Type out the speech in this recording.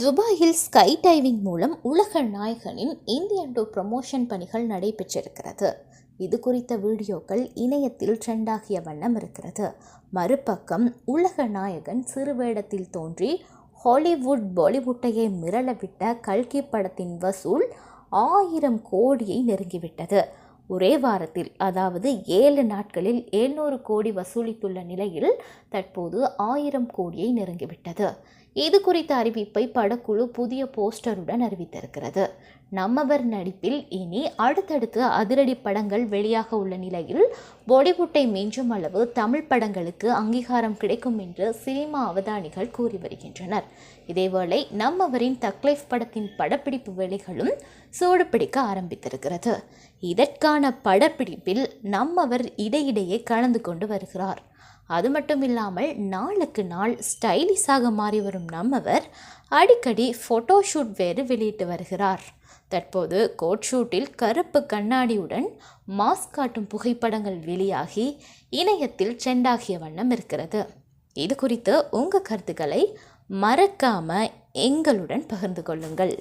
துபாயில் sky diving மூலம் உலக நாயகனின் இந்தியன் டூ ப்ரமோஷன் பணிகள் நடைபெற்றிருக்கிறது. இது குறித்த வீடியோக்கள் இணையத்தில் ட்ரெண்டாகிய வண்ணம் இருக்கிறது. மறுபக்கம் உலக நாயகன் சிறு வேடத்தில் தோன்றி ஹாலிவுட் பாலிவுட்டையே மிரளவிட்ட கல்கி படத்தின் வசூல் ஆயிரம் கோடியை நெருங்கிவிட்டது. ஒரே வாரத்தில் அதாவது ஏழு நாட்களில் எழுநூறு கோடி வசூலித்துள்ள நிலையில் தற்போது ஆயிரம் கோடியை நெருங்கிவிட்டது. இது குறித்த அறிவிப்பை படக்குழு புதிய போஸ்டருடன் அறிவித்திருக்கிறது. நம்மவர் நடிப்பில் இனி அடுத்தடுத்து அதிரடி படங்கள் வெளியாக உள்ள நிலையில் பாலிவுட்டை மிஞ்சும் அளவு தமிழ் படங்களுக்கு அங்கீகாரம் கிடைக்கும் என்று சினிமா அவதானிகள் கூறி வருகின்றனர். இதேவேளை நம்மவரின் தக்லைஃப் படத்தின் படப்பிடிப்பு வேலைகளும் சூடுபிடிக்க ஆரம்பித்திருக்கிறது. இதற்கான படப்பிடிப்பில் நம்மவர் இடையிடையே கலந்து கொண்டு வருகிறார். அது மட்டும் இல்லாமல் நாளுக்கு நாள் ஸ்டைலிஷாக மாறி வரும் நம்மவர் அடிக்கடி ஃபோட்டோஷூட் வேறு வெளியிட்டு வருகிறார். தற்போது கோட் ஷூட்டில் கருப்பு கண்ணாடியுடன் மாஸ்க் காட்டும் புகைப்படங்கள் வெளியாகி இணையத்தில் ட்ரெண்டாகிய வண்ணம் இருக்கிறது. இது குறித்து உங்கள் கருத்துக்களை மறக்காமல் எங்களுடன் பகிர்ந்து கொள்ளுங்கள்.